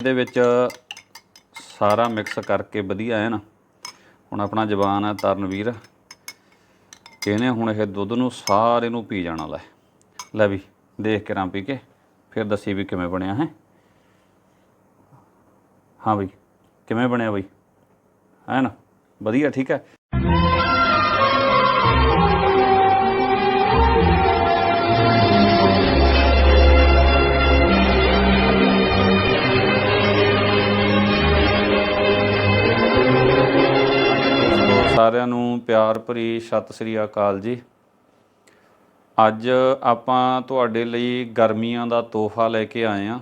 ਇਹਦੇ ਵਿੱਚ ਸਾਰਾ ਮਿਕਸ ਕਰਕੇ ਵਧੀਆ ਹੈ ਨਾ। ਹੁਣ ਆਪਣਾ ਜਵਾਨ ਹੈ ਤਰਨਵੀਰ। ਇਹਨੇ ਹੁਣ ਇਹ ਦੁੱਧ ਨੂੰ ਸਾਰੇ ਨੂੰ ਪੀ ਜਾਣਾ ਲੈ। ਲੈ ਵੀ, ਦੇਖ ਕੇ ਰਾਂ ਪੀ ਕੇ, ਫਿਰ ਦੱਸੀ ਵੀ ਕਿਵੇਂ ਬਣਿਆ ਹੈ। ਹਾਂ ਬਈ, ਕਿਵੇਂ ਬਣਿਆ ਬਈ? ਹੈ ਨਾ? ਵਧੀਆ, ਠੀਕ ਹੈ? ਸਾਰਿਆਂ ਨੂੰ ਪਿਆਰ ਭਰੀ ਸਤਿ ਸ੍ਰੀ ਅਕਾਲ ਜੀ। ਅੱਜ ਆਪਾਂ ਤੁਹਾਡੇ ਲਈ ਗਰਮੀਆਂ ਦਾ ਤੋਹਫਾ ਲੈ ਕੇ ਆਏ ਆ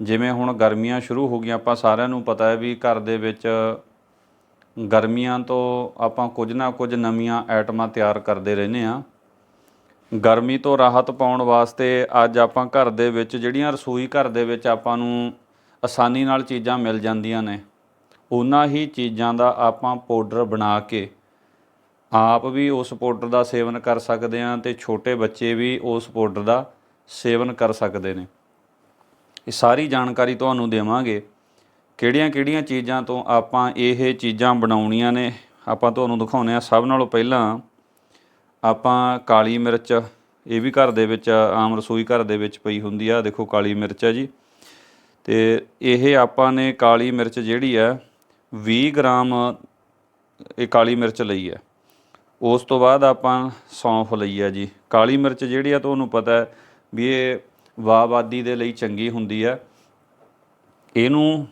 ਜਿਵੇਂ ਹੁਣ ਗਰਮੀਆਂ ਸ਼ੁਰੂ ਹੋ ਗਈਆਂ, ਆਪਾਂ ਸਾਰਿਆਂ ਨੂੰ ਪਤਾ ਹੈ ਵੀ ਘਰ ਦੇ ਵਿੱਚ ਗਰਮੀਆਂ ਤੋਂ ਆਪਾਂ ਕੁਝ ਨਾ ਕੁਝ ਨਵੀਆਂ ਆਈਟਮਾਂ ਤਿਆਰ ਕਰਦੇ ਰਹਿੰਦੇ ਆ ਗਰਮੀ ਤੋਂ ਰਾਹਤ ਪਾਉਣ ਵਾਸਤੇ ਅੱਜ ਆਪਾਂ ਘਰ ਦੇ ਵਿੱਚ, ਜਿਹੜੀਆਂ ਰਸੋਈ ਘਰ ਦੇ ਵਿੱਚ ਆਪਾਂ ਨੂੰ ਆਸਾਨੀ ਨਾਲ ਚੀਜ਼ਾਂ ਮਿਲ ਜਾਂਦੀਆਂ ਨੇ। ਉਹਨਾਂ ਹੀ ਚੀਜ਼ਾਂ ਦਾ ਆਪਾਂ ਪਾਊਡਰ ਬਣਾ ਕੇ ਆਪ ਵੀ ਉਸ ਪਾਊਡਰ ਦਾ ਸੇਵਨ ਕਰ ਸਕਦੇ ਹਾਂ ਤੇ ਛੋਟੇ ਬੱਚੇ ਵੀ ਉਸ ਪਾਊਡਰ ਦਾ ਸੇਵਨ ਕਰ ਸਕਦੇ ਨੇ। ਇਹ ਸਾਰੀ ਜਾਣਕਾਰੀ ਤੁਹਾਨੂੰ ਦੇਵਾਂਗੇ ਕਿਹੜੀਆਂ-ਕਿਹੜੀਆਂ ਚੀਜ਼ਾਂ ਤੋਂ ਆਪਾਂ ਇਹ ਚੀਜ਼ਾਂ ਬਣਾਉਣੀਆਂ ਨੇ। ਆਪਾਂ ਤੁਹਾਨੂੰ ਦਿਖਾਉਂਦੇ ਆ ਸਭ ਨਾਲੋਂ ਪਹਿਲਾਂ ਆਪਾਂ ਕਾਲੀ ਮਿਰਚ, ਇਹ ਵੀ ਘਰ ਦੇ ਵਿੱਚ ਆਮ ਰਸੋਈ ਘਰ ਦੇ ਵਿੱਚ ਪਈ ਹੁੰਦੀ ਆ। ਦੇਖੋ ਕਾਲੀ ਮਿਰਚ ਹੈ ਜੀ। ਤੇ ਇਹ ਆਪਾਂ ਨੇ ਕਾਲੀ ਮਿਰਚ ਜਿਹੜੀ ਹੈ 20 ਗ੍ਰਾਮ ਇਹ ਕਾਲੀ ਮਿਰਚ ਲਈ ਹੈ। ਉਸ ਤੋਂ ਬਾਅਦ ਆਪਾਂ ਸੌਂਫ ਲਈ ਹੈ ਜੀ। ਕਾਲੀ ਮਿਰਚ ਜਿਹੜੀ ਆ ਤੁਹਾਨੂੰ ਪਤਾ ਹੈ ਵੀ ਇਹ ਵਾਵਾਦੀ ਦੇ ਲਈ ਚੰਗੀ ਹੁੰਦੀ ਹੈ। ਇਹਨੂੰ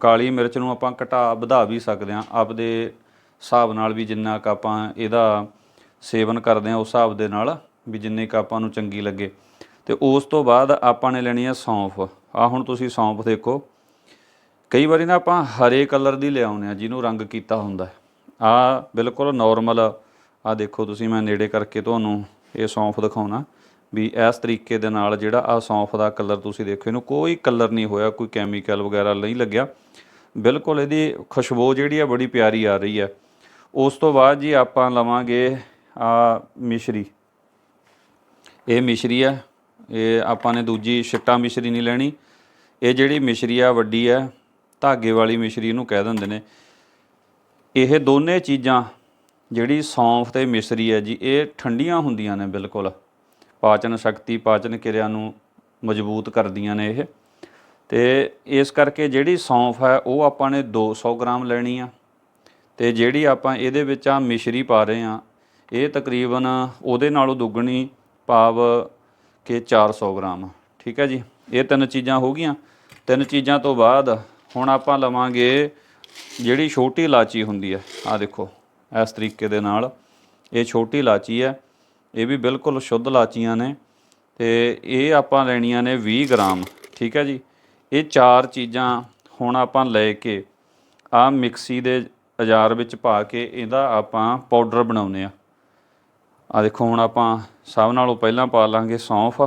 ਕਾਲੀ ਮਿਰਚ ਨੂੰ ਆਪਾਂ ਘਟਾ ਵਧਾ ਵੀ ਸਕਦੇ ਹਾਂ। ਆਪਦੇ ਹਿਸਾਬ ਨਾਲ ਵੀ ਜਿੰਨਾ ਕ ਆਪਾਂ ਇਹਦਾ ਸੇਵਨ ਕਰਦੇ ਹਾਂ, ਉਸ ਹਿਸਾਬ ਦੇ ਨਾਲ ਵੀ ਜਿੰਨੇ ਕ ਆਪਾਂ ਨੂੰ ਚੰਗੀ ਲੱਗੇ। ਤੇ ਉਸ ਤੋਂ ਬਾਅਦ ਆਪਾਂ ਨੇ ਲੈਣੀ ਹੈ ਸੌਂਫ। ਆ ਹੁਣ ਤੁਸੀਂ ਸੌਂਫ ਦੇਖੋ। ਕਈ ਵਾਰੀ ਨਾ ਆਪਾਂ ਹਰੇ ਕਲਰ ਦੀ ਲਿਆਉਂਦੇ ਆ ਜਿਹਨੂੰ ਰੰਗ ਕੀਤਾ ਹੁੰਦਾ ਆ ਬਿਲਕੁਲ ਨਾਰਮਲ ਆ ਦੇਖੋ ਤੁਸੀਂ, ਮੈਂ ਨੇੜੇ ਕਰਕੇ ਤੁਹਾਨੂੰ ਇਹ ਸੌਂਫ ਦਿਖਾਉਣਾ ਵੀ ਇਸ ਤਰੀਕੇ ਦੇ ਨਾਲ ਜਿਹੜਾ ਆ ਸੌਂਫ ਦਾ ਕਲਰ ਤੁਸੀਂ ਦੇਖੋ, ਇਹਨੂੰ ਕੋਈ ਕਲਰ ਨਹੀਂ ਹੋਇਆ, ਕੋਈ ਕੈਮੀਕਲ ਵਗੈਰਾ ਨਹੀਂ ਲੱਗਿਆ। ਬਿਲਕੁਲ ਇਹਦੀ ਖੁਸ਼ਬੂ ਜਿਹੜੀ ਆ, ਬੜੀ ਪਿਆਰੀ ਆ ਰਹੀ ਹੈ। ਉਸ ਤੋਂ ਬਾਅਦ ਜੀ ਆਪਾਂ ਲਵਾਂਗੇ ਆ ਮਿਸ਼ਰੀ। ਇਹ ਮਿਸ਼ਰੀ ਹੈ ਇਹ ਆਪਾਂ ਨੇ ਦੂਜੀ, ਛਿੱਟਾ ਮਿਸ਼ਰੀ ਨਹੀਂ ਲੈਣੀ। ਇਹ ਜਿਹੜੀ ਮਿਸ਼ਰੀ ਆ, ਵੱਡੀ ਹੈ ਧਾਗੇ ਵਾਲੀ ਮਿਸ਼ਰੀ ਇਹਨੂੰ ਕਹਿ ਦਿੰਦੇ ਨੇ। ਇਹ ਦੋਨੇ ਚੀਜ਼ਾਂ ਜਿਹੜੀ ਸੌਂਫ ਤੇ ਮਿਸ਼ਰੀ ਹੈ ਜੀ, ਇਹ ਠੰਡੀਆਂ ਹੁੰਦੀਆਂ ਨੇ ਬਿਲਕੁਲ। ਪਾਚਨ ਸ਼ਕਤੀ, ਪਾਚਨ ਕਿਰਿਆ ਨੂੰ ਮਜ਼ਬੂਤ ਕਰਦੀਆਂ ਨੇ ਇਹ। ਤੇ ਇਸ ਕਰਕੇ ਜਿਹੜੀ ਸੌਂਫ ਹੈ, ਉਹ ਆਪਾਂ ਨੇ 200 ਗ੍ਰਾਮ ਲੈਣੀ ਆ। ਤੇ ਜਿਹੜੀ ਆਪਾਂ ਇਹਦੇ ਵਿੱਚ ਆ ਮਿਸ਼ਰੀ ਪਾ ਰਹੇ ਆ, ਇਹ ਤਕਰੀਬਨ ਉਹਦੇ ਨਾਲੋਂ ਦੁੱਗਣੀ ਭਾਵ ਕਿ 400 ਗ੍ਰਾਮ। ਠੀਕ ਹੈ ਜੀ? ਇਹ ਤਿੰਨ ਚੀਜ਼ਾਂ ਹੋ ਗਈਆਂ। ਤਿੰਨ ਚੀਜ਼ਾਂ ਤੋਂ ਬਾਅਦ ਹੁਣ ਆਪਾਂ ਲਵਾਂਗੇ ਜਿਹੜੀ ਛੋਟੀ ਇਲਾਚੀ ਹੁੰਦੀ ਹੈ ਆ ਦੇਖੋ, ਇਸ ਤਰੀਕੇ ਦੇ ਨਾਲ। ਇਹ ਛੋਟੀ ਇਲਾਚੀ ਹੈ, ਇਹ ਵੀ ਬਿਲਕੁਲ ਸ਼ੁੱਧ ਇਲਾਚੀਆਂ ਨੇ ਤੇ ਇਹ ਆਪਾਂ ਲੈਣੀਆਂ ਨੇ 20 ਗ੍ਰਾਮ, ਠੀਕ ਹੈ ਜੀ। ਇਹ ਚਾਰ ਚੀਜ਼ਾਂ ਹੁਣ ਆਪਾਂ ਲੈ ਕੇ ਆ ਮਿਕਸੀ ਦੇ ਅਜਾਰ ਵਿੱਚ ਪਾ ਕੇ ਇਹਦਾ ਆਪਾਂ ਪਾਊਡਰ ਬਣਾਉਨੇ ਆ ਆ ਦੇਖੋ, ਹੁਣ ਆਪਾਂ ਸਭ ਨਾਲੋਂ ਪਹਿਲਾਂ ਪਾ ਲਾਂਗੇ ਸੌਂਫ।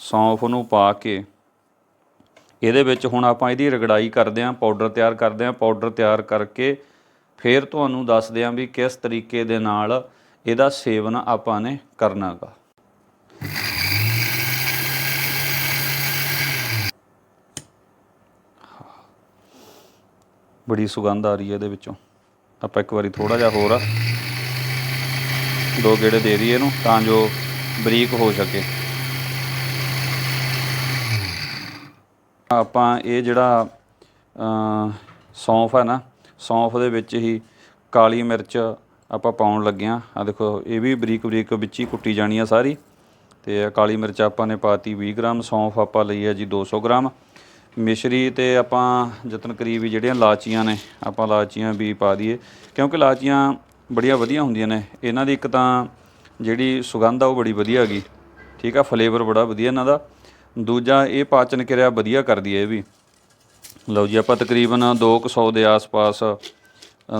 ਸੌਂਫ ਨੂੰ ਪਾ ਕੇ ਇਹਦੇ ਵਿੱਚ ਹੁਣ ਆਪਾਂ ਇਹਦੀ ਰਗੜਾਈ ਕਰਦੇ ਆਂ ਪਾਊਡਰ ਤਿਆਰ ਕਰਦੇ ਆਂ ਪਾਊਡਰ ਤਿਆਰ ਕਰਕੇ ਫਿਰ ਤੁਹਾਨੂੰ ਦੱਸਦੇ ਆਂ ਵੀ ਕਿਸ ਤਰੀਕੇ ਦੇ ਨਾਲ ਇਹਦਾ ਸੇਵਨ ਆਪਾਂ ਨੇ ਕਰਨਾਗਾ ਬੜੀ ਸੁਗੰਧ ਆ ਰਹੀ ਹੈ ਇਹਦੇ ਵਿੱਚੋਂ। ਆਪਾਂ ਇੱਕ ਵਾਰੀ ਥੋੜਾ ਜਿਹਾ ਹੋਰ ਆ। ਦੋ ਗੇੜੇ ਦੇ ਦਈਏ ਇਹਨੂੰ ਤਾਂ ਜੋ ਬਰੀਕ ਹੋ ਸਕੇ। ਆਪਾਂ ਇਹ ਜਿਹੜਾ ਸੌਂਫ ਹੈ ਨਾ, ਸੌਂਫ ਦੇ ਵਿੱਚ ਹੀ ਕਾਲੀ ਮਿਰਚ ਆਪਾਂ ਪਾਉਣ ਲੱਗੇ ਆ ਆ ਦੇਖੋ, ਇਹ ਵੀ ਬਰੀਕ ਬਰੀਕ ਵਿੱਚ ਹੀ ਕੁੱਟੀ ਜਾਣੀ ਆ ਸਾਰੀ। ਤੇ ਕਾਲੀ ਮਿਰਚ ਆਪਾਂ ਨੇ ਪਾਤੀ 20 ਗ੍ਰਾਮ, ਸੌਂਫ ਆਪਾਂ ਲਈ ਹੈ ਜੀ 200 ਗ੍ਰਾਮ। ਮਿਸ਼ਰੀ ਤੇ ਆਪਾਂ ਯਤਨ ਕਰੀਬ ਜਿਹੜੀਆਂ ਲਾਚੀਆਂ ਨੇ, ਆਪਾਂ ਲਾਚੀਆਂ ਵੀ ਪਾ ਦਈਏ। ਕਿਉਂਕਿ ਲਾਚੀਆਂ ਬੜੀਆਂ ਵਧੀਆ ਹੁੰਦੀਆਂ ਨੇ। ਇਹਨਾਂ ਦੀ ਇੱਕ ਤਾਂ ਜਿਹੜੀ ਸੁਗੰਧ ਆ ਉਹ ਬੜੀ ਵਧੀਆ ਹੈਗੀ। ਠੀਕ ਆ ਫਲੇਵਰ ਬੜਾ ਵਧੀਆ ਇਹਨਾਂ ਦਾ। ਦੂਜਾ ਇਹ ਪਾਚਨ ਕਿਰਿਆ ਵਧੀਆ ਕਰਦੀ ਹੈ ਇਹ ਵੀ। ਲਓ ਜੀ ਆਪਾਂ ਤਕਰੀਬਨ 200 ਦੇ ਆਸ-ਪਾਸ ਅ,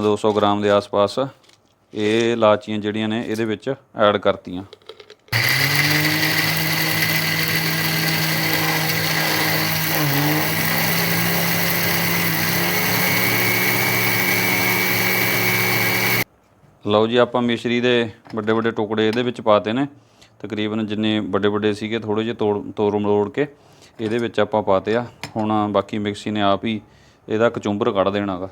200 ਗ੍ਰਾਮ ਦੇ ਆਸ-ਪਾਸ ਇਹ ਇਲਾਚੀਆਂ ਜਿਹੜੀਆਂ ਨੇ ਇਹਦੇ ਵਿੱਚ ਐਡ ਕਰਤੀਆਂ। ਲਓ ਜੀ ਆਪਾਂ ਮਿਸ਼ਰੀ ਦੇ ਵੱਡੇ ਵੱਡੇ ਟੁਕੜੇ ਇਹਦੇ ਵਿੱਚ ਪਾਤੇ ਨੇ। ਤਕਰੀਬਨ ਜਿੰਨੇ ਵੱਡੇ ਵੱਡੇ ਸੀਗੇ ਥੋੜੇ ਜਿਹੇ ਤੋੜ ਤੋੜ ਮਰੋੜ ਕੇ ਇਹਦੇ ਵਿੱਚ ਆਪਾਂ ਪਾਤੇ ਆ। ਹੁਣ ਬਾਕੀ ਮਿਕਸੀ ਨੇ ਆਪ ਹੀ ਇਹਦਾ ਕਚੁੰਬਰ ਕੱਢ ਦੇਣਾਗਾ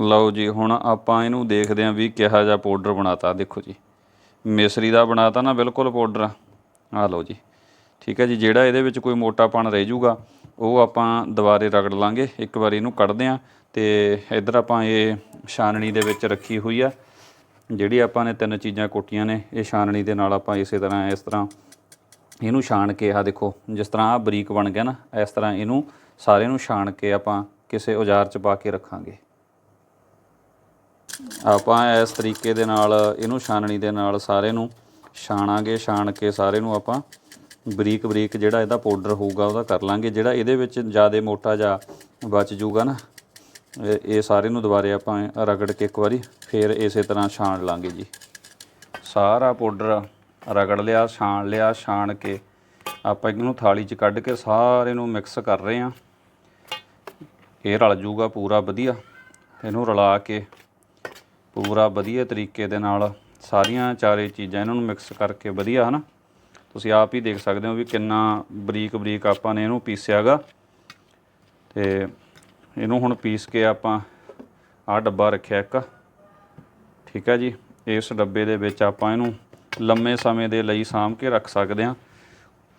ਲਓ ਜੀ, ਹੁਣ ਆਪਾਂ ਇਹਨੂੰ ਦੇਖਦੇ ਆਂ ਵੀ ਕਿਹਾ ਜਿਹਾ ਪਾਊਡਰ ਬਣਾਤਾ। ਦੇਖੋ ਜੀ, ਮਿਸਰੀ ਦਾ ਬਣਾਤਾ ਨਾ, ਬਿਲਕੁਲ ਪਾਊਡਰ ਆ। ਲਓ ਜੀ, ਠੀਕ ਹੈ ਜੀ, ਜਿਹੜਾ ਇਹਦੇ ਵਿੱਚ ਕੋਈ ਮੋਟਾਪਣ ਰਹਿ ਜਾਊਗਾ ਉਹ ਆਪਾਂ ਦੁਬਾਰੇ ਰਗੜ ਲਾਂਗੇ। ਇੱਕ ਵਾਰੀ ਇਹਨੂੰ ਕੱਢਦੇ ਆਂ ਤੇ ਇੱਧਰ ਆਪਾਂ ਇਹ ਛਾਨਣੀ ਦੇ ਵਿੱਚ ਰੱਖੀ ਹੋਈ ਆ। ਜਿਹੜੀ ਆਪਾਂ ਨੇ ਤਿੰਨ ਚੀਜ਼ਾਂ ਕੁੱਟੀਆਂ ਨੇ, ਇਹ ਛਾਨਣੀ ਦੇ ਨਾਲ ਆਪਾਂ ਇਸੇ ਤਰ੍ਹਾਂ, ਇਸ ਤਰ੍ਹਾਂ ਇਹਨੂੰ ਛਾਣ ਕੇ ਆ ਦੇਖੋ, ਜਿਸ ਤਰ੍ਹਾਂ ਆ ਬਰੀਕ ਬਣ ਗਿਆ ਨਾ, ਇਸ ਤਰ੍ਹਾਂ ਇਹਨੂੰ ਸਾਰੇ ਨੂੰ ਛਾਣ ਕੇ ਆਪਾਂ ਕਿਸੇ ਔਜ਼ਾਰ 'ਚ ਪਾ ਕੇ ਰੱਖਾਂਗੇ। ਆਪਾਂ ਇਸ ਤਰੀਕੇ ਦੇ ਨਾਲ, ਇਹਨੂੰ ਛਾਨਣੀ ਦੇ ਨਾਲ ਸਾਰੇ ਨੂੰ ਛਾਣਾਂਗੇ, ਛਾਣ ਕੇ ਸਾਰੇ ਨੂੰ ਆਪਾਂ ਬਰੀਕ ਬਰੀਕ ਜਿਹੜਾ ਇਹਦਾ ਪਾਊਡਰ ਹੋਊਗਾ, ਉਹਦਾ ਕਰ ਲਾਂਗੇ। ਜਿਹੜਾ ਇਹਦੇ ਵਿੱਚ ਜ਼ਿਆਦਾ ਮੋਟਾ ਜਾਂ ਬਚ ਜੂਗਾ ਨਾ ਇਹ ਸਾਰੇ ਨੂੰ ਦੁਬਾਰੇ ਆਪਾਂ ਰਗੜ ਕੇ ਇੱਕ ਵਾਰੀ ਫੇਰ ਇਸੇ ਤਰ੍ਹਾਂ ਛਾਣ ਲਾਂਗੇ ਜੀ। ਸਾਰਾ ਪਾਊਡਰ ਰਗੜ ਲਿਆ, ਛਾਣ ਲਿਆ, ਛਾਣ ਕੇ ਆਪਾਂ ਇਹਨੂੰ ਥਾਲੀ 'ਚ ਕੱਢ ਕੇ ਸਾਰੇ ਨੂੰ ਮਿਕਸ ਕਰ ਰਹੇ ਹਾਂ। ਇਹ ਰਲ ਜੂਗਾ ਪੂਰਾ ਵਧੀਆ। ਇਹਨੂੰ ਰਲਾ ਕੇ ਪੂਰਾ ਵਧੀਆ ਤਰੀਕੇ ਦੇ ਨਾਲ ਸਾਰੀਆਂ ਚਾਰੇ ਚੀਜ਼ਾਂ ਇਹਨਾਂ ਨੂੰ ਮਿਕਸ ਕਰਕੇ ਵਧੀਆ, ਹਨਾ? ਤੁਸੀਂ ਆਪ ਹੀ ਦੇਖ ਸਕਦੇ ਹੋ ਵੀ ਕਿੰਨਾ ਬਰੀਕ ਬਰੀਕ ਆਪਾਂ ਨੇ ਇਹਨੂੰ ਪੀਸਿਆਗਾ। ਤੇ ਇਹਨੂੰ ਹੁਣ ਪੀਸ ਕੇ ਆਪਾਂ ਆਹ ਡੱਬਾ ਰੱਖਿਆ ਇੱਕ। ਠੀਕ ਹੈ ਜੀ, ਇਸ ਡੱਬੇ ਦੇ ਵਿੱਚ ਆਪਾਂ ਇਹਨੂੰ ਲੰਮੇ ਸਮੇਂ ਦੇ ਲਈ ਸਾਂਭ ਕੇ ਰੱਖ ਸਕਦੇ ਹਾਂ।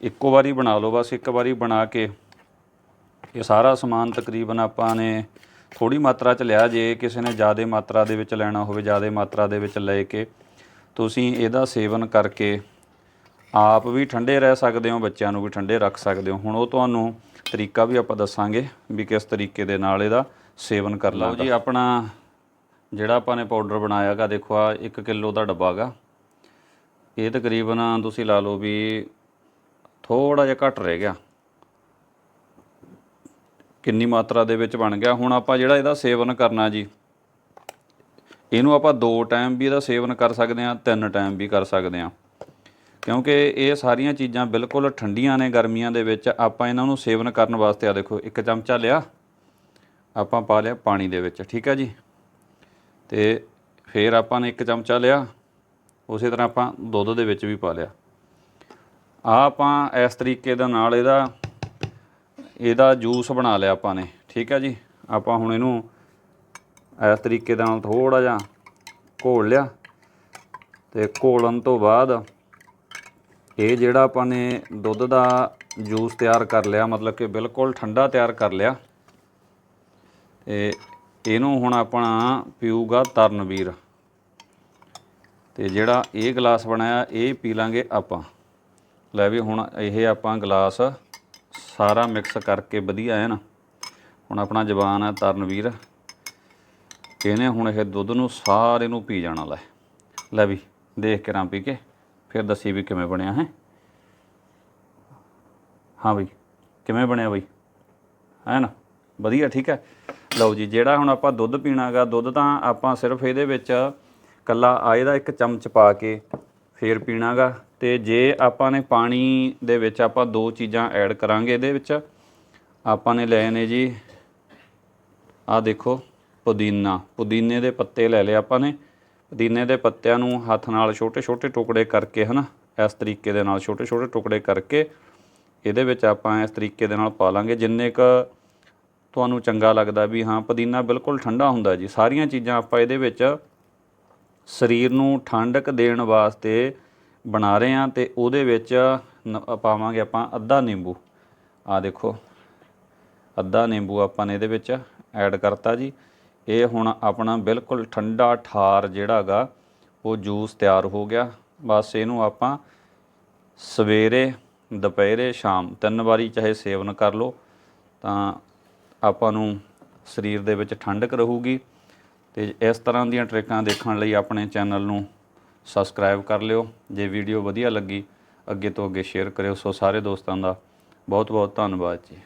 ਇੱਕੋ ਵਾਰੀ ਬਣਾ ਲਓ, ਬਸ ਇੱਕ ਵਾਰੀ ਬਣਾ ਕੇ ਇਹ ਸਾਰਾ ਸਮਾਨ ਤਕਰੀਬਨ ਆਪਾਂ ਨੇ ਥੋੜੀ ਮਾਤਰਾ ਚ ਲਿਆ। ਜੇ ਕਿਸੇ ਨੇ ਜ਼ਿਆਦਾ ਮਾਤਰਾ ਦੇ ਵਿੱਚ ਲੈਣਾ ਹੋਵੇ, ਜ਼ਿਆਦਾ ਮਾਤਰਾ ਦੇ ਵਿੱਚ ਲੈ ਕੇ ਤੁਸੀਂ ਇਹਦਾ ਸੇਵਨ ਕਰਕੇ ਆਪ ਵੀ ਠੰਡੇ ਰਹਿ ਸਕਦੇ ਹੋ, ਬੱਚਿਆਂ ਨੂੰ ਵੀ ਠੰਡੇ ਰੱਖ ਸਕਦੇ ਹੋ। ਹੁਣ ਉਹ ਤੁਹਾਨੂੰ ਤਰੀਕਾ ਵੀ ਆਪਾਂ ਦੱਸਾਂਗੇ ਵੀ ਕਿਸ ਤਰੀਕੇ ਦੇ ਨਾਲ ਇਹਦਾ ਸੇਵਨ ਕਰ ਲਓ ਜੀ ਆਪਣਾ ਜਿਹੜਾ ਆਪਾਂ ਨੇ ਪਾਊਡਰ ਬਣਾਇਆਗਾ ਦੇਖੋ ਆ 1 ਕਿਲੋ ਦਾ ਡੱਬਾ ਗਾ ਇਹ ਤਕਰੀਬਨ ਤੁਸੀਂ ਲਾ ਲਓ ਵੀ ਥੋੜਾ ਜਿਹਾ ਘੱਟ ਰਹਿ ਗਿਆ। ਕਿੰਨੀ ਮਾਤਰਾ ਦੇ ਵਿੱਚ ਬਣ ਗਿਆ। ਹੁਣ ਆਪਾਂ ਜਿਹੜਾ ਇਹਦਾ ਸੇਵਨ ਕਰਨਾ ਜੀ ਇਹਨੂੰ ਆਪਾਂ ਦੋ ਟਾਈਮ ਵੀ ਇਹਦਾ ਸੇਵਨ ਕਰ ਸਕਦੇ ਹਾਂ ਤਿੰਨ ਟਾਈਮ ਵੀ ਕਰ ਸਕਦੇ ਹਾਂ। ਕਿਉਂਕਿ ਇਹ ਸਾਰੀਆਂ ਚੀਜ਼ਾਂ ਬਿਲਕੁਲ ਠੰਡੀਆਂ ਨੇ ਗਰਮੀਆਂ ਦੇ ਵਿੱਚ। ਆਪਾਂ ਇਹਨਾਂ ਨੂੰ ਸੇਵਨ ਕਰਨ ਵਾਸਤੇ, ਆ ਦੇਖੋ, ਇੱਕ ਚਮਚਾ ਲਿਆ, ਆਪਾਂ ਪਾ ਲਿਆ ਪਾਣੀ ਦੇ ਵਿੱਚ, ਠੀਕ ਹੈ ਜੀ? ਤੇ ਫਿਰ ਆਪਾਂ ਨੇ ਇੱਕ ਚਮਚਾ ਲਿਆ, ਉਸੇ ਤਰ੍ਹਾਂ ਆਪਾਂ ਦੁੱਧ ਦੇ ਵਿੱਚ ਵੀ ਪਾ ਲਿਆ। ਆ ਆਪਾਂ ਇਸ ਤਰੀਕੇ ਦੇ ਨਾਲ ਇਹਦਾ ਇਹਦਾ ਜੂਸ ਬਣਾ ਲਿਆ ਆਪਾਂ ਨੇ, ਠੀਕ ਹੈ ਜੀ? ਆਪਾਂ ਹੁਣ ਇਹਨੂੰ ਇਸ ਤਰੀਕੇ ਦੇ ਨਾਲ ਥੋੜਾ ਜਿਹਾ ਘੋਲ ਲਿਆ, ਤੇ ਘੋਲਣ ਤੋਂ ਬਾਅਦ ਇਹ ਜਿਹੜਾ ਆਪਾਂ ਨੇ ਦੁੱਧ ਦਾ ਜੂਸ ਤਿਆਰ ਕਰ ਲਿਆ, ਮਤਲਬ ਕਿ ਬਿਲਕੁਲ ਠੰਡਾ ਤਿਆਰ ਕਰ ਲਿਆ। ਤੇ ਇਹਨੂੰ ਹੁਣ ਆਪਣਾ ਪੀਊਗਾ ਤਰਨਵੀਰ। ਤੇ ਜਿਹੜਾ ਇਹ ਗਲਾਸ ਬਣਾਇਆ, ਇਹ ਪੀ ਲਾਂਗੇ ਆਪਾਂ। ਲੈ ਵੀ ਹੁਣ ਇਹ ਆਪਾਂ ਗਲਾਸ ਸਾਰਾ ਮਿਕਸ ਕਰਕੇ ਵਧੀਆ ਹੈ ਨਾ। ਹੁਣ ਆਪਣਾ ਜਵਾਨ ਹੈ ਤਰਨਵੀਰ। ਇਹਨੇ ਹੁਣ ਇਹ ਦੁੱਧ ਨੂੰ ਸਾਰੇ ਨੂੰ ਪੀ ਜਾਣਾ ਲੈ। ਲੈ ਵੀ ਦੇਖ ਕੇ ਰਾਂ ਪੀ ਕੇ। ਫਿਰ ਦੱਸੀ ਵੀ ਕਿਵੇਂ ਬਣਿਆ, ਹੈ? ਹਾਂ ਬਈ, ਕਿਵੇਂ ਬਣਿਆ ਬਈ? ਹੈ ਨਾ? ਵਧੀਆ, ਠੀਕ ਹੈ। ਲਓ ਜੀ, ਜਿਹੜਾ ਹੁਣ ਆਪਾਂ ਦੁੱਧ ਪੀਣਾਗਾ, ਦੁੱਧ ਤਾਂ ਆਪਾਂ ਸਿਰਫ ਇਹਦੇ ਵਿੱਚ ਕੱਲਾ ਆਏ ਦਾ ਇੱਕ ਚਮਚ ਪਾ ਕੇ ਫੇਰ ਪੀਣਾਗਾ। ਤੇ ਜੇ ਆਪਾਂ ਨੇ ਪਾਣੀ ਦੇ ਵਿੱਚ ਆਪਾਂ ਦੋ ਚੀਜ਼ਾਂ ਐਡ ਕਰਾਂਗੇ ਇਹਦੇ ਵਿੱਚ, ਆਪਾਂ ਨੇ ਲਏ ਨੇ ਜੀ ਆ ਦੇਖੋ, ਪੁਦੀਨਾ। ਪੁਦੀਨੇ ਦੇ ਪੱਤੇ ਲੈ ਲਏ ਆਪਾਂ ਨੇ। ਪੁਦੀਨੇ ਦੇ ਪੱਤਿਆਂ ਨੂੰ ਹੱਥ ਨਾਲ ਛੋਟੇ ਛੋਟੇ ਟੁਕੜੇ ਕਰਕੇ ਹਨਾ, ਇਸ ਤਰੀਕੇ ਦੇ ਨਾਲ ਛੋਟੇ ਛੋਟੇ ਟੁਕੜੇ ਕਰਕੇ ਇਹਦੇ ਵਿੱਚ ਆਪਾਂ ਇਸ ਤਰੀਕੇ ਦੇ ਨਾਲ ਪਾ ਲਾਂਗੇ। ਜਿੰਨੇ ਕ ਤੁਹਾਨੂੰ ਚੰਗਾ ਲੱਗਦਾ ਵੀ ਹਾਂ, ਪੁਦੀਨਾ ਬਿਲਕੁਲ ਠੰਡਾ ਹੁੰਦਾ ਜੀ। ਸਾਰੀਆਂ ਚੀਜ਼ਾਂ ਆਪਾਂ ਇਹਦੇ ਵਿੱਚ ਸਰੀਰ ਨੂੰ ਠੰਡਕ ਦੇਣ ਵਾਸਤੇ ਬਣਾ ਰਹੇ ਹਾਂ ਤੇ ਉਹਦੇ ਵਿੱਚ ਨ- ਪਾਵਾਂਗੇ ਆਪਾਂ ਅੱਧਾ ਨਿੰਬੂ। ਆ ਦੇਖੋ, ਅੱਧਾ ਨਿੰਬੂ ਆਪਾਂ ਨੇ ਇਹਦੇ ਵਿੱਚ ਐਡ ਕਰਤਾ ਜੀ। ਇਹ ਹੁਣ ਆਪਣਾ ਬਿਲਕੁਲ ਠੰਡਾ ਠਾਰ ਜਿਹੜਾ ਹੈਗਾ ਉਹ ਜੂਸ ਤਿਆਰ ਹੋ ਗਿਆ। ਬਸ ਇਹਨੂੰ ਆਪਾਂ ਸਵੇਰੇ, ਦੁਪਹਿਰੇ, ਸ਼ਾਮ ਤਿੰਨ ਵਾਰੀ ਚਾਹੇ ਸੇਵਨ ਕਰ ਲਓ, ਤਾਂ ਆਪਾਂ ਨੂੰ ਸਰੀਰ ਦੇ ਵਿੱਚ ਠੰਡਕ ਰਹੂਗੀ। ਤੇ ਇਸ ਤਰ੍ਹਾਂ ਦੀਆਂ ਟ੍ਰਿਕਾਂ ਦੇਖਣ ਲਈ ਆਪਣੇ ਚੈਨਲ ਨੂੰ ਸਬਸਕ੍ਰਾਈਬ ਕਰ ਲਿਓ। ਜੇ ਵੀਡੀਓ ਵਧੀਆ ਲੱਗੀ, ਅੱਗੇ ਤੋਂ ਅੱਗੇ ਸ਼ੇਅਰ ਕਰਿਓ। ਸੋ ਸਾਰੇ ਦੋਸਤਾਂ ਦਾ ਬਹੁਤ ਬਹੁਤ ਧੰਨਵਾਦ ਜੀ।